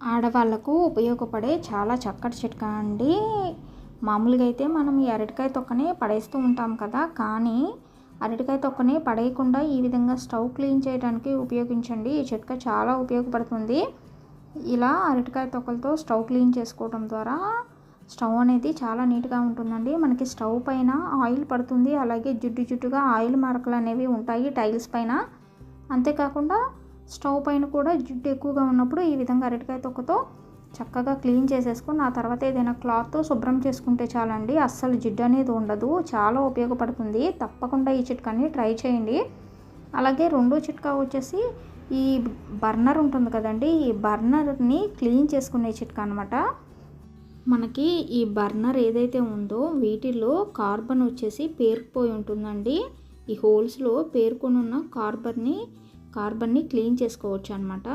ఆడవాళ్ళకు ఉపయోగపడే చాలా చక్కటి చిట్కా అండి. మామూలుగా అయితే మనం ఈ అరటికాయ తొక్కని పడేస్తూ ఉంటాం కదా కానీ అరటికాయ తొక్కని పడేయకుండా ఈ విధంగా స్టవ్ క్లీన్ చేయడానికి ఉపయోగించండి. ఈ చిట్కా చాలా ఉపయోగపడుతుంది. ఇలా అరటికాయ తొక్కలతో స్టవ్ క్లీన్ చేసుకోవడం ద్వారా స్టవ్ అనేది చాలా నీట్గా ఉంటుందండి. మనకి స్టవ్ పైన ఆయిల్ పడుతుంది. అలాగే జుట్టు జుట్టుగా ఆయిల్ మరకలు అనేవి ఉంటాయి టైల్స్ పైన. అంతేకాకుండా స్టవ్ పైన కూడా జిడ్డు ఎక్కువగా ఉన్నప్పుడు ఈ విధంగా అరటికాయ తొక్కతో చక్కగా క్లీన్ చేసేసుకొని ఆ తర్వాత ఏదైనా క్లాత్తో శుభ్రం చేసుకుంటే చాలండి. అస్సలు జిడ్డు అనేది ఉండదు. చాలా ఉపయోగపడుతుంది. తప్పకుండా ఈ చిట్కాని ట్రై చేయండి. అలాగే రెండో చిట్కా వచ్చేసి ఈ బర్నర్ ఉంటుంది కదండి. ఈ బర్నర్ని క్లీన్ చేసుకునే చిట్కా అనమాట మనకి ఈ బర్నర్ ఏదైతే ఉందో వీటిలో కార్బన్ వచ్చేసి పేరుకుపోయి ఉంటుందండి. ఈ హోల్స్లో పేరుకొని ఉన్న కార్బన్ని కార్బన్ని క్లీన్ చేసుకోవచ్చు అనమాట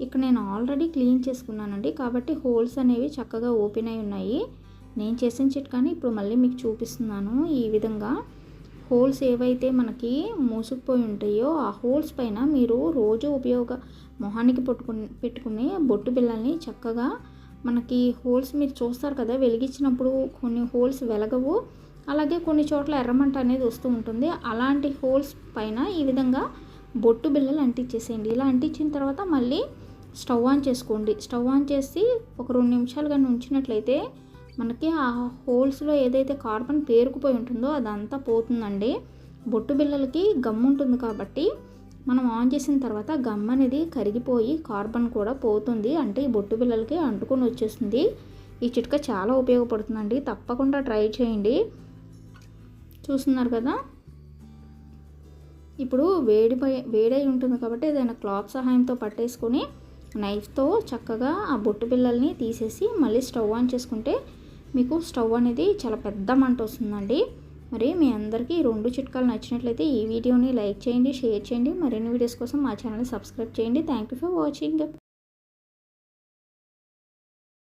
ఇక్కడ నేను ఆల్రెడీ క్లీన్ చేసుకున్నానండి. కాబట్టి హోల్స్ అనేవి చక్కగా ఓపెన్ అయి ఉన్నాయి. నేను చేసిన చిట్కాని ఇప్పుడు మళ్ళీ మీకు చూపిస్తున్నాను ఈ విధంగా. హోల్స్ ఏవైతే మనకి మూసుకుపోయి ఉంటాయో ఆ హోల్స్ పైన మీరు రోజు ఉపయోగ మొహానికి పట్టుకుని పెట్టుకునే బొట్టు బిళ్ళల్ని చక్కగా మనకి హోల్స్ మీరు చూస్తారు కదా వెలిగించినప్పుడు కొన్ని హోల్స్ వెలగవు. అలాగే కొన్ని చోట్ల ఎర్రమంట అనేది వస్తూ ఉంటుంది. అలాంటి హోల్స్ పైన ఈ విధంగా బొట్టు బిళ్ళలు అంటించేసేయండి. ఇలా అంటించిన తర్వాత మళ్ళీ స్టవ్ ఆన్ చేసుకోండి. స్టవ్ ఆన్ చేసి ఒక రెండు నిమిషాలు కానీ ఉంచినట్లయితే మనకి ఆ హోల్స్లో ఏదైతే కార్బన్ పేరుకుపోయి ఉంటుందో అదంతా పోతుందండి. బొట్టు బిళ్ళలకి గమ్ ఉంటుంది కాబట్టి మనం ఆన్ చేసిన తర్వాత గమ్ అనేది కరిగిపోయి కార్బన్ కూడా పోతుంది. అంటే ఈ బొట్టు బిళ్ళలకి అంటుకొని వచ్చేస్తుంది. ఈ చిట్కా చాలా ఉపయోగపడుతుందండి. తప్పకుండా ట్రై చేయండి. చూస్తున్నారు కదా? ఇప్పుడు వేడి వేడై ఉంటుంది కాబట్టి ఏదైనా క్లాత్ సహాయంతో పట్టేసుకొని నైఫ్తో చక్కగా ఆ బొట్టు బిల్లల్ని తీసేసి మళ్ళీ స్టవ్ ఆన్ చేసుకుంటే మీకు స్టవ్ అనేది చాలా పెద్ద మంట వస్తుందండి. మరి మీ అందరికీ ఈ రెండు చిట్కాలు నచ్చినట్లయితే ఈ వీడియోని లైక్ చేయండి షేర్ చేయండి. మరిన్ని వీడియోస్ కోసం మా ఛానల్ని సబ్స్క్రైబ్ చేయండి. Thank you for watching.